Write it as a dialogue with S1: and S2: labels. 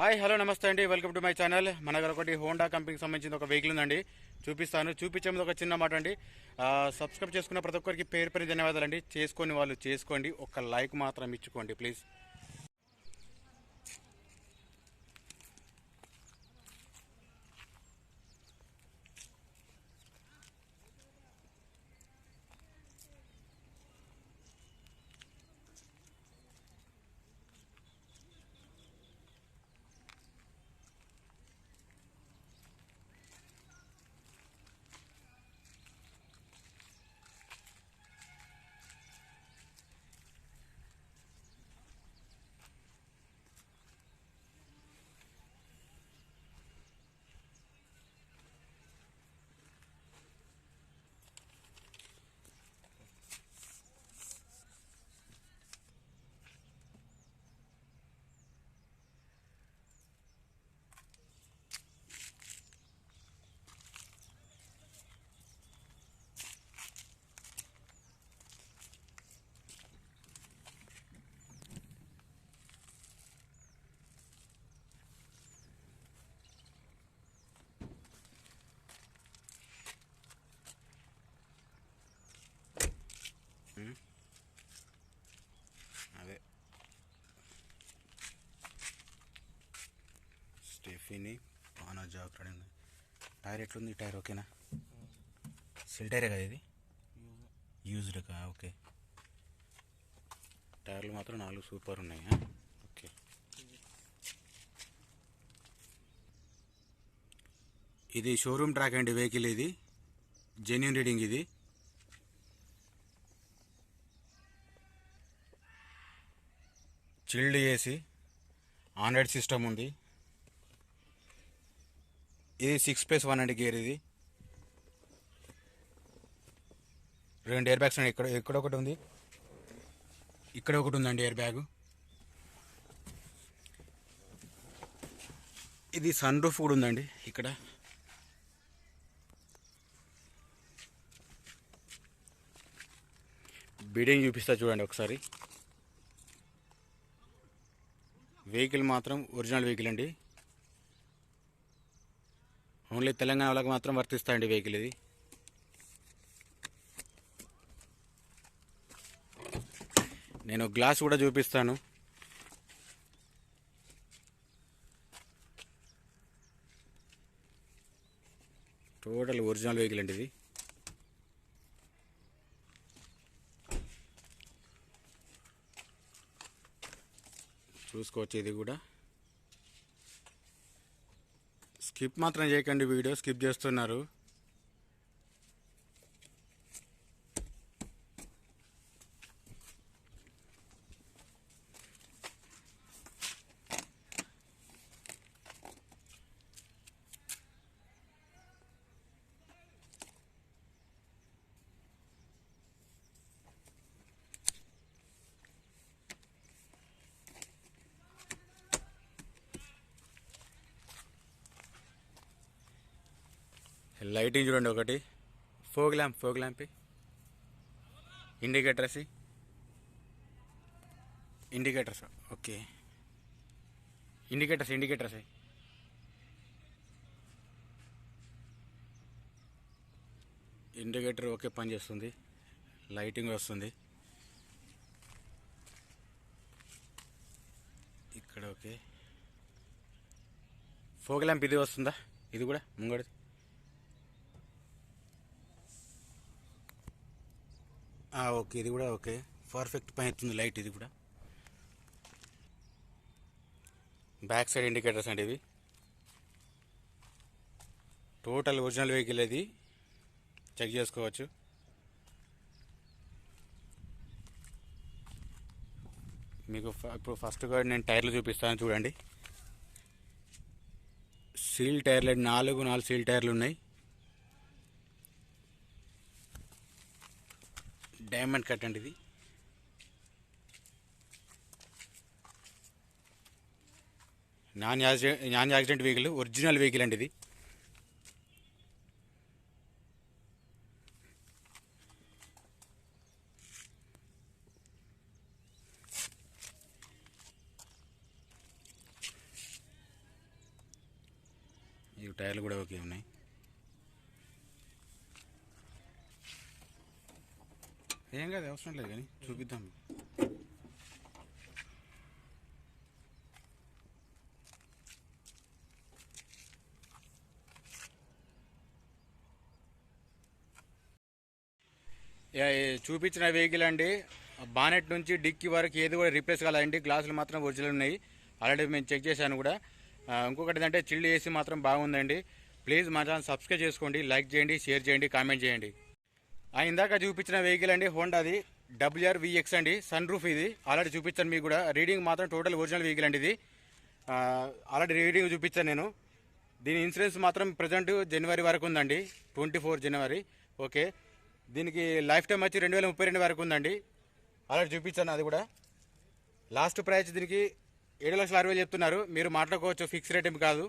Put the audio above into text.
S1: Hi hello నమస్తే అండి. Welcome to my channel. మన దగ్గర ఒకటి హోండా కంపెనీకి సంబంధించిన ఒక వెహికల్ ఉందండి. చూపిస్తాను. చూపించే ఒక చిన్న మాట అండి. సబ్స్క్రైబ్ చేసుకున్న ప్రతి ఒక్కరికి పేరు పేరు ధన్యవాదాలు అండి చేసుకొని వాళ్ళు చేసుకోండి. ఒక లైక్ మాత్రం ఇచ్చుకోండి ప్లీజ్ అదే స్టెఫీని పానా జాగ్రత్త ఉంది టైర్ ఎట్లుంది? టైర్ ఓకేనా? సిల్ టైరే కదా ఇది? యూజ్డ్ కా? ఓకే. టైర్లు మాత్రం నాలుగు సూపర్ ఉన్నాయి ఓకే. ఇది షోరూమ్ ట్రాక్ అండి వెహికల్ ఇది. జెన్యున్ రీడింగ్ ఇది. చిల్డ్ ఏసీ ఆండ్రాయిడ్ సిస్టమ్ ఉంది. ఇది సిక్స్ ప్లస్ వన్ అండి గేర్ ఇది. రెండు ఎయిర్ బ్యాగ్స్ ఉన్నాయి. ఇక్కడ ఇక్కడ ఒకటి ఉంది. ఇక్కడ ఒకటి ఉందండి ఎయిర్ బ్యాగ్ ఇది సన్ రూఫ్ కూడా ఉందండి ఇక్కడ. బిడింగ్ చూపిస్తా చూడండి ఒకసారి. వెహికల్ మాత్రం ఒరిజినల్ వెహికల్ అండి. ఓన్లీ తెలంగాణ వాళ్ళకి మాత్రం వర్తిస్తాయండి వెహికల్ ఇది. నేను గ్లాస్ కూడా చూపిస్తాను. టోటల్ ఒరిజినల్ వెహికల్ అండి ఇది. చూసుకోవచ్చు ఇది కూడా. స్కిప్ మాత్రం చేయకండి వీడియో స్కిప్ చేస్తున్నారు. లైటింగ్ చూడండి ఒకటి. Fog lamp fog lamp. Indicators indicators okay. Indicators indicators indicator okay పనిచేస్తుంది లైటింగ్ వస్తుంది. ఇక్కడ ఓకే. ఫోగ్ ల్యాంప్ ఇది వస్తుందా? ఇది కూడా ముంగడిది. ఓకే. ఇది కూడా ఓకే. పర్ఫెక్ట్ పని అవుతుంది లైట్ ఇది కూడా. బ్యాక్ సైడ్ ఇండికేటర్స్ అండి ఇవి. టోటల్ ఒరిజినల్ వెహికల్ ఇది చెక్ చేసుకోవచ్చు. మీకు ఇప్పుడు ఫస్ట్ నేను టైర్లు చూపిస్తాను చూడండి. సీల్ టైర్లు నాలుగు నాలుగు సీల్ టైర్లు ఉన్నాయి. డైమండ్ కట్ అండి ఇది. Non accident non accident vehicle original vehicle అండి ఇది. టైర్లు కూడా ఓకే ఉన్నాయి. ఏం కాదు అవసరం లేదు కానీ చూపిద్దాం. యా, చూపించిన వెహికల్ అండి. బానెట్ నుంచి డిక్కి వరకు ఏది కూడా రీప్లేస్ కాలేదండి గ్లాసులు మాత్రం ఒరిజినల్ ఉన్నాయి. ఆల్రెడీ మేము చెక్ చేశాను కూడా. ఇంకొకటి ఏంటంటే చిల్డ్ ఏసీ మాత్రం బాగుందండి. ప్లీజ్ మా ఛానల్ సబ్స్క్రైబ్ చేసుకోండి లైక్ చేయండి షేర్ చేయండి కామెంట్ చేయండి. ఆ, ఇందాక చూపించిన వెహికల్ అండి హోండాది డబ్ల్యూఆర్ విఎక్స్ అండి సన్ రూఫ్ ఇది. ఆల్రెడీ చూపించాను మీకు కూడా. రీడింగ్ మాత్రం టోటల్ ఒరిజినల్ వెహికల్ అండి ఇది. ఆల్రెడీ రీడింగ్ చూపించాను నేను. దీని ఇన్సూరెన్స్ మాత్రం ప్రజెంట్ జనవరి వరకు ఉందండి. ట్వంటీ ఫోర్ జనవరి ఓకే దీనికి లైఫ్ టైం వచ్చి రెండు వేల ముప్పై రెండు వరకు ఉందండి. ఆల్రెడీ చూపించాను అది కూడా. లాస్ట్ ప్రైస్ దీనికి ఏడు లక్షల అరవై వేలు చెప్తున్నారు. మీరు మాట్లాడుకోవచ్చు ఫిక్స్ రేట్ ఏమి కాదు.